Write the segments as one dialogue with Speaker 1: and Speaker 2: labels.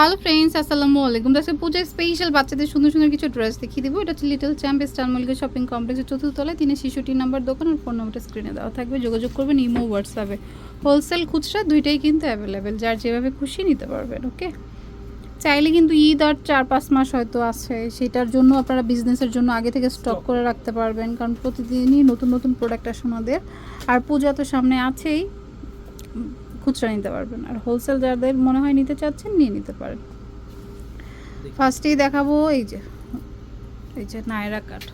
Speaker 1: Hello friends আসসালামু আলাইকুম আজকে পূজায় স্পেশাল বাচ্চাদের সুন্দর সুন্দর কিছু ড্রেস দেখিয়ে দেবো। এটা হচ্ছে little champ star Mallika shopping কমপ্লেক্সের চতুর্থ তিনি শিশুটির নাম্বার দোকান আর ফোন নাম্বারটা স্ক্রিনে দেওয়া থাকবে। যোগাযোগ করবেন ইমো হোয়াটসঅ্যাপে হোলসেল খুচরা দুইটাই কিন্তু অ্যাভেলেবেল যার যেভাবে খুশি নিতে পারবেন ওকে চাইলে কিন্তু ঈদ আর চার পাঁচ মাস হয়তো আছে। সেটার জন্য আপনারা বিজনেসের জন্য আগে থেকে স্টক করে রাখতে পারবেন। কারণ প্রতিদিনই নতুন নতুন প্রোডাক্ট আসে ওনাদের। আর পূজা তো সামনে আছেই। খুচরা নিতে পারবেন। আর হোলসেল যাদের মনে হয় নিতে চাচ্ছেন নিয়ে নিতে পারেন। ফার্স্টেই দেখাবো এই যে এই যে নায়রা কাট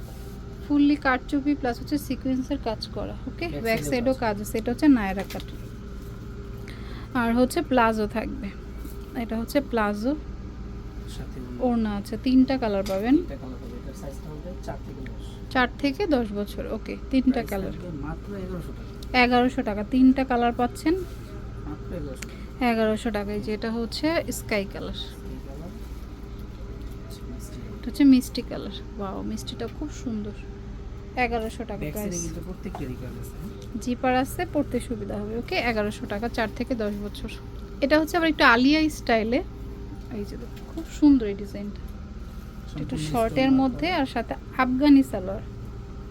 Speaker 1: ফুললি কাটচুপি প্লাস হচ্ছে সিকোয়েন্সের কাজ করা ওকে ব্যাক সাইডও
Speaker 2: কাজ।
Speaker 1: আছে এটা হচ্ছে নায়রা কাট আর হচ্ছে প্লাজো থাকবে। এটা হচ্ছে প্লাজো
Speaker 2: সাথে
Speaker 1: ওড়না আছে তিনটা কালার পাবেন।
Speaker 2: তিনটা কালার হবে এটার সাইজটা হবে 4 থেকে 10
Speaker 1: চার থেকে দশ বছর ওকে তিনটা কালার
Speaker 2: থাকবে মাত্র 1100 টাকা।
Speaker 1: এগারোশো টাকা তিনটা কালার পাচ্ছেন।
Speaker 2: মাত্র 1100 টাকা
Speaker 1: এগারোশো টাকায় যেটা হচ্ছে স্কাই কালার এটা হচ্ছে মিষ্টি কালার ওয়াও মিষ্টিটা খুব সুন্দর। এগারোশো টাকা জিপার আছে। পড়তে সুবিধা হবে ওকে এগারোশো টাকা চার থেকে দশ বছর। এটা হচ্ছে আবার একটু আলিয়া স্টাইলে। এই যে খুব সুন্দর এই ডিজাইনটা। একটু শর্টের মধ্যে আর সাথে আফগানি সালোয়ার।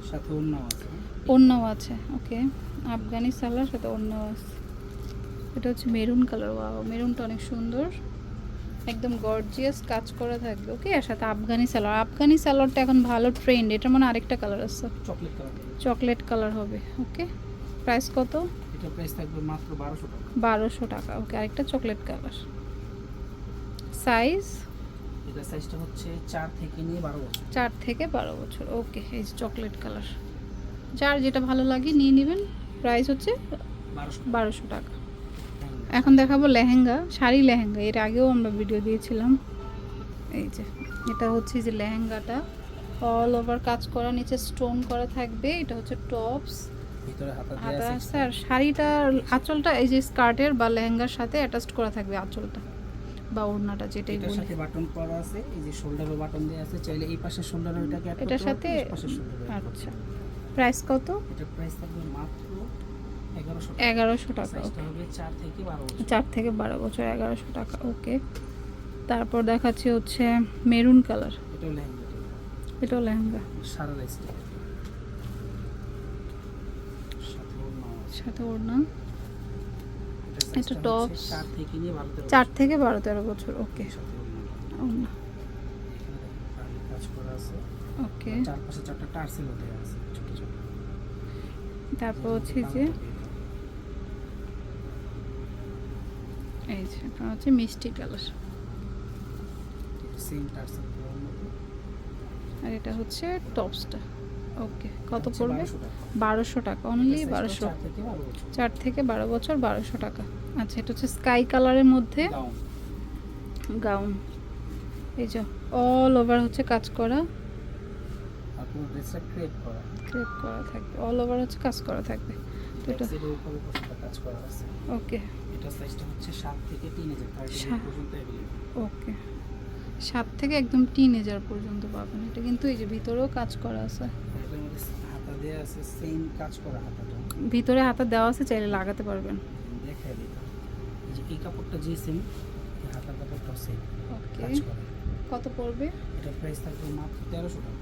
Speaker 2: সাথে ওড়নাও আছে।
Speaker 1: ওকে আফগানি সালোয়ার সাথে ওড়নাও আছে। এটা হচ্ছে মেরুন কালার ওয়াও মেরুনটা অনেক সুন্দর। একদম গর্জিয়াস কাজ করা থাকবে ওকে আর সাথে আফগানি সালোয়ার আফগানি সালোয়ারটা এখন ভালো ট্রেন্ড এটা মানে আরেকটা কালার আছে।
Speaker 2: চকলেট কালার
Speaker 1: চকলেট কালার হবে ওকে প্রাইস কত?
Speaker 2: এটা প্রাইস থাকবে মাত্র 1200 টাকা।
Speaker 1: বারোশো টাকা ওকে আরেকটা চকলেট কালার সাইজ
Speaker 2: এটা সাইজটা হচ্ছে 4 থেকে নিয়ে 12 বছর।
Speaker 1: চার থেকে বারো বছর ওকে এই চকলেট কালার যার যেটা ভালো লাগে নিয়ে নেবেন। প্রাইস হচ্ছে
Speaker 2: 1200
Speaker 1: বারোশো টাকা। এখন দেখাবো লেহেঙ্গা শাড়ি লেহেঙ্গা। এর আগেও আমরা ভিডিও দিয়েছিলাম। এই যে এটা হচ্ছে যে লেহেঙ্গাটা। অল ওভার কাজ করা নিচে স্টোন করা থাকবে। এটা হচ্ছে টপস
Speaker 2: হাতা
Speaker 1: হাতা আছে। আর শাড়িটার আঁচলটা এই যে স্কার্টের বা লেহেঙ্গার সাথে অ্যাটাচড করা থাকবে আঁচলটা বা ওড়নাটা যেটাই
Speaker 2: এটার
Speaker 1: বলি।
Speaker 2: সাথে বাটন করা আছে। এই যে শোল্ডারও বাটন দেয়া আছে। চাইলে এই পাশের শোল্ডারও এটাকে
Speaker 1: এটার সাথে আচ্ছা। প্রাইস কত?
Speaker 2: এটার প্রাইস থাকবে মাত্র 1100 টাকা
Speaker 1: এগারোশো টাকা।
Speaker 2: সাইজটা হবে 4 থেকে
Speaker 1: চার থেকে বারো বছর এগারোশো টাকা ওকে তারপর দেখাচ্ছি হচ্ছে মেরুন কালার।
Speaker 2: এটাও লেহেঙ্গা। সাথে
Speaker 1: ওড়না এটা
Speaker 2: size টা হচ্ছে
Speaker 1: tops।
Speaker 2: 4 থেকে নিয়ে 12 তেরো
Speaker 1: চার থেকে বারো তেরো বছর ওকে
Speaker 2: ওড়না।
Speaker 1: ওকে
Speaker 2: চারপাশে চারটা টার্সেলও দেয়া আছে ছোট ছোট।
Speaker 1: তারপর হচ্ছে যে এই যে এটা হচ্ছে মিষ্টি কালার। আর এটা হচ্ছে টপসটা। ওকে কত পড়বে? বারোশো টাকা। অনলি বারোশো।
Speaker 2: 4 থেকে 12 বছর।
Speaker 1: চার থেকে বারো বছর বারোশো টাকা। আচ্ছা এটা হচ্ছে স্কাই কালারের মধ্যে। গাউন এই যে অল ওভার হচ্ছে কাজ করা। ক্রেপ করা। থাকবে। অল ওভার হচ্ছে কাজ করা থাকবে। এটা
Speaker 2: ব্যাক সাইডের উপরে উপরে কাজ করা আছে
Speaker 1: ওকে
Speaker 2: এটা সাইজটা হচ্ছে 7 থেকে 3000 3000
Speaker 1: সাত।
Speaker 2: পর্যন্ত अवेलेबल
Speaker 1: ওকে সাত থেকে একদম টিনেজার পর্যন্ত পাবেন এটা কিন্তু এই যে ভিতরেও কাজ করা আছে
Speaker 2: এটার মধ্যে হাতা দেয়া আছে সেম কাজ করা হাতাটা
Speaker 1: ভিতরে হাতা দেওয়া আছে চাইলে লাগাতে পারবেন
Speaker 2: দেখাই দিই এই যে এই কাপড়টা যে সেম এই হাতার কাপড়টাও সেম
Speaker 1: ওকে
Speaker 2: কাজ করা
Speaker 1: কত পড়বে
Speaker 2: এটার প্রাইস থাকবে মাত্র 1300 টাকা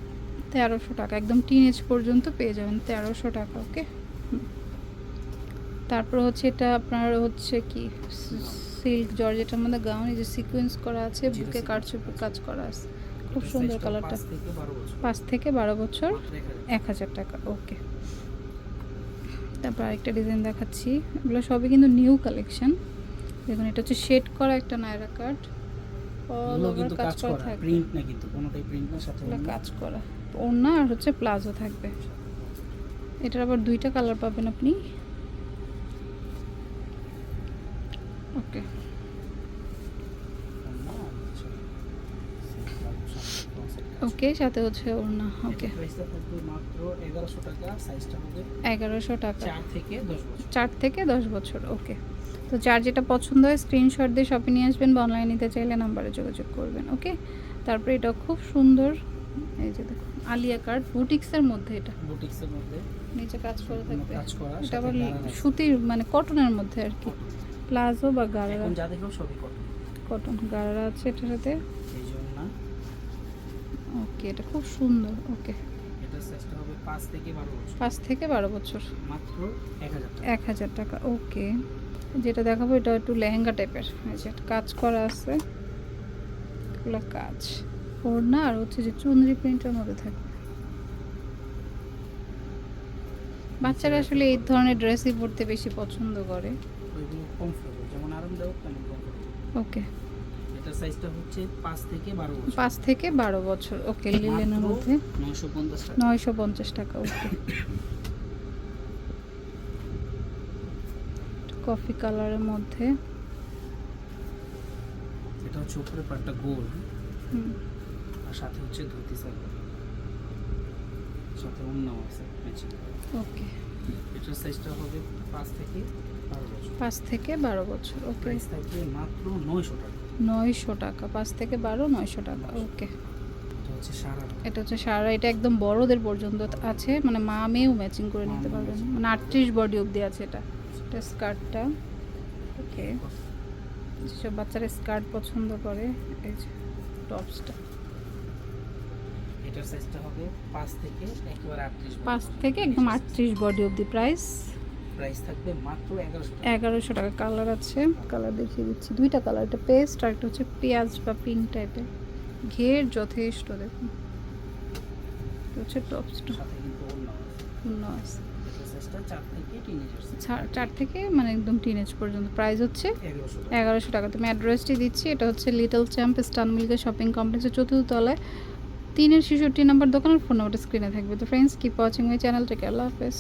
Speaker 1: তেরোশো টাকা একদম টিনেজ পর্যন্ত পেয়ে যাবেন তেরোশো টাকা ওকে তারপর হচ্ছে এটা আপনার হচ্ছে কি সিল্ক জর্জেটার মধ্যে গাউন এই যে সিকোয়েন্স করা আছে বুকে কারচুপি কাজ করা আছে। খুব সুন্দর কালারটা
Speaker 2: পাঁচ থেকে 12 বছর।
Speaker 1: পাঁচ থেকে বারো বছর। এক হাজার। টাকা ওকে তারপর আরেকটা ডিজাইন দেখাচ্ছি। এগুলো সবই কিন্তু নিউ কালেকশন দেখুন এটা হচ্ছে শেড করা একটা নায়রা কাট অল ওভার কাজ করা
Speaker 2: করা
Speaker 1: থাকবে।
Speaker 2: প্রিন্ট না কিন্তু কোনোটাই প্রিন্ট না সাথে
Speaker 1: কাজ করা। ওড়না আর হচ্ছে প্লাজো থাকবে। এটার আবার দুইটা কালার পাবেন আপনি।
Speaker 2: কাজ।
Speaker 1: ওকে সাথে হচ্ছে ওড়না ওকে
Speaker 2: এটার প্রাইসটা থাকবে মাত্র 1100 টাকা সাইজটা হবে
Speaker 1: এগারোশো টাকা চার থেকে দশ বছর। ওকে তো যার যেটা পছন্দ হয় স্ক্রিনশট দিয়ে শপে নিয়ে আসবেন বা অনলাইন নিতে চাইলে নাম্বারে যোগাযোগ করবেন ওকে তারপরে এটা খুব সুন্দর এই যে দেখুন আলিয়া কার্ড বুটিক্সের মধ্যে এটা।
Speaker 2: বুটিক্সের মধ্যে।
Speaker 1: নিচে কাজ করে থাকবে। এটা আবার সুতির মানে কটনের মধ্যে আর কি। প্লাজো বা
Speaker 2: এখন যা দেখো সবই কটন
Speaker 1: কটন গাড়া আছে এটার সাথে?
Speaker 2: এই জন্য। না
Speaker 1: ওকে এটা খুব সুন্দর। ওকে
Speaker 2: হবে পাঁচ থেকে বারো বছর।
Speaker 1: পাঁচ থেকে বারো বছর।
Speaker 2: মাত্র এক হাজার টাকা।
Speaker 1: ওকে যেটা দেখাবো এটা একটু লেহেঙ্গা টাইপের। যে কাজ করা আছে। এগুলো কাজ। ওড়না আর হচ্ছে যে চুনরি প্রিন্টের মধ্যে থাকবে। বাচ্চারা আসলে এই ধরনের ড্রেসই পরতে বেশি পছন্দ করে।
Speaker 2: ওইগুলো কমফোর্টেবল যেমন আরামদায়ক তেমন কমফোর্টেবল
Speaker 1: ওকে।
Speaker 2: এটার সাইজটা হচ্ছে পাঁচ থেকে বারো বছর।
Speaker 1: পাঁচ থেকে বারো বছর ওকে লিলেনের মধ্যে?
Speaker 2: নয়শো পঞ্চাশ টাকা।
Speaker 1: নয়শো পঞ্চাশ টাকা ওকে। কফি কালারের মধ্যে?
Speaker 2: এটা হচ্ছে উপরে পাটটা গোল
Speaker 1: হুম,
Speaker 2: আর সাথে হচ্ছে ধুতি সালোয়ার সাথে অন্যও আছে ম্যাচিং
Speaker 1: ওকে।
Speaker 2: এটার সাইজটা হবে পাঁচ থেকে বারো বছর
Speaker 1: পাঁচ থেকে বারো বছর ওকে।
Speaker 2: মাত্র নয়শো টাকা।
Speaker 1: নয়শো টাকা পাঁচ থেকে বারো নয়শো টাকা ওকে।
Speaker 2: এটা হচ্ছে সারা।
Speaker 1: এটা একদম বড়দের পর্যন্ত আছে মানে মা মেয়েও ম্যাচিং করে নিতে পারবেন মানে আটত্রিশ বডি অবধি আছে এটা এটা স্কার্টটা ওকে। যেসব বাচ্চারা স্কার্ট পছন্দ করে এই যে টপসটা।
Speaker 2: এটার সাইজটা হবে পাঁচ থেকে একেবারে আটত্রিশ
Speaker 1: পাঁচ থেকে একদম আটত্রিশ বডি অবধি প্রাইস
Speaker 2: প্রাইস থাকবে মাত্র এগারোশো টাকা।
Speaker 1: এগারোশো টাকা কালার আছে। কালার দেখিয়ে দিচ্ছি। দুইটা কালার একটা পেস্ট আর একটা হচ্ছে পেঁয়াজ বা পিঙ্ক টাইপের ঘের যথেষ্ট দেখুন। হচ্ছে টপসটা
Speaker 2: চার থেকে
Speaker 1: মানে একদম টিনেজ পর্যন্ত। প্রাইস হচ্ছে
Speaker 2: এগারোশো টাকা।
Speaker 1: তুমি অ্যাড্রেসটি দিচ্ছি। এটা হচ্ছে লিটল চ্যাম্প স্টান মিল্কের শপিং কমপ্লেক্সের চতুর্থ তলায়। তিনের ছেষট্টি নাম্বার দোকানের ফোন নাম্বারটা স্ক্রিনে থাকবে। তো friends keep watching my channel থেকে আল্লাহ হাফেজ।